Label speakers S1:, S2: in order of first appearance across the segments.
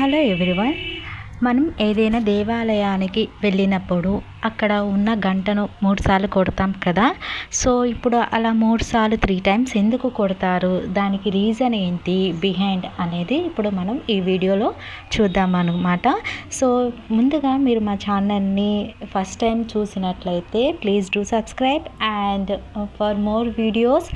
S1: Hello everyone. మనం ఏదైనా దేవాలయానికి వెళ్ళినప్పుడు అక్కడ ఉన్న గంటను మూడు సార్లు కొడతాం కదా. సో ఇప్పుడు అలా మూడు సార్లు త్రీ టైమ్స్ ఎందుకు కొడతారు? దానికి రీజన్ ఏంటి? బిహైండ్ అనేది ఇప్పుడు మనం ఈ వీడియోలో చూద్దాం అనమాట సో ముందుగా మీరు మా ఛానల్ని ఫస్ట్ టైం చూసినట్లయితే please do subscribe and for more videos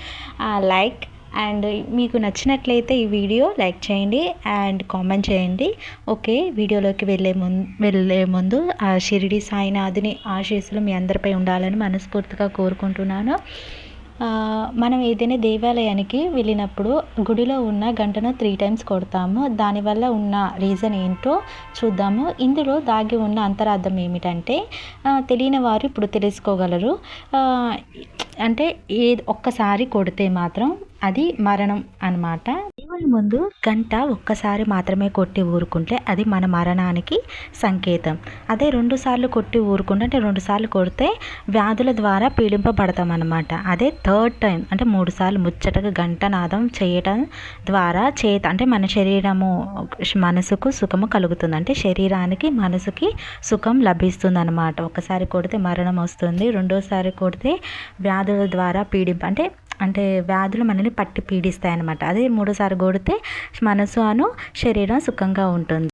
S1: like and మీకు నచ్చినట్లయితే ఈ వీడియో లైక్ చేయండి అండ్ కామెంట్ చేయండి. ఓకే వీడియోలోకి వెళ్ళే ముందు వెళ్ళే ముందు ఆ షిరిడి సాయినాథుని ఆశీస్సులు మీ అందరిపై ఉండాలని మనస్ఫూర్తిగా కోరుకుంటున్నాను. మనం ఏదైనా దేవాలయానికి వెళ్ళినప్పుడు గుడిలో ఉన్న గంటను త్రీ టైమ్స్ కొడతాము. దానివల్ల ఉన్న రీజన్ ఏంటో చూద్దాము. ఇందులో దాగి ఉన్న అంతరార్థం ఏమిటంటే తెలియని వారు ఇప్పుడు తెలుసుకోగలరు. అంటే ఏది ఒక్కసారి కొడితే మాత్రం అది మరణం అనమాట దేవుని ముందు గంట ఒక్కసారి మాత్రమే కొట్టి ఊరుకుంటే అది మన మరణానికి సంకేతం. అదే రెండు సార్లు కొట్టి ఊరుకుంటే అంటే రెండు సార్లు కొడితే వ్యాధుల ద్వారా పీడింపబడతాం అనమాట అదే థర్డ్ టైం అంటే మూడు సార్లు ముచ్చటగా గంట నాదం చేయటం ద్వారా చేత అంటే మన శరీరము మనసుకు సుఖము కలుగుతుంది. అంటే శరీరానికి మనసుకి సుఖం లభిస్తుంది అనమాట ఒకసారి కొడితే మరణం వస్తుంది రెండోసారి కొడితే వ్యాధుల ద్వారా పీడింప అంటే అంటే వ్యాధులు మనల్ని పట్టి పీడిస్తాయి అనమాట అదే మూడోసారి కొడితే మనసు అను శరీరం సుఖంగా ఉంటుంది.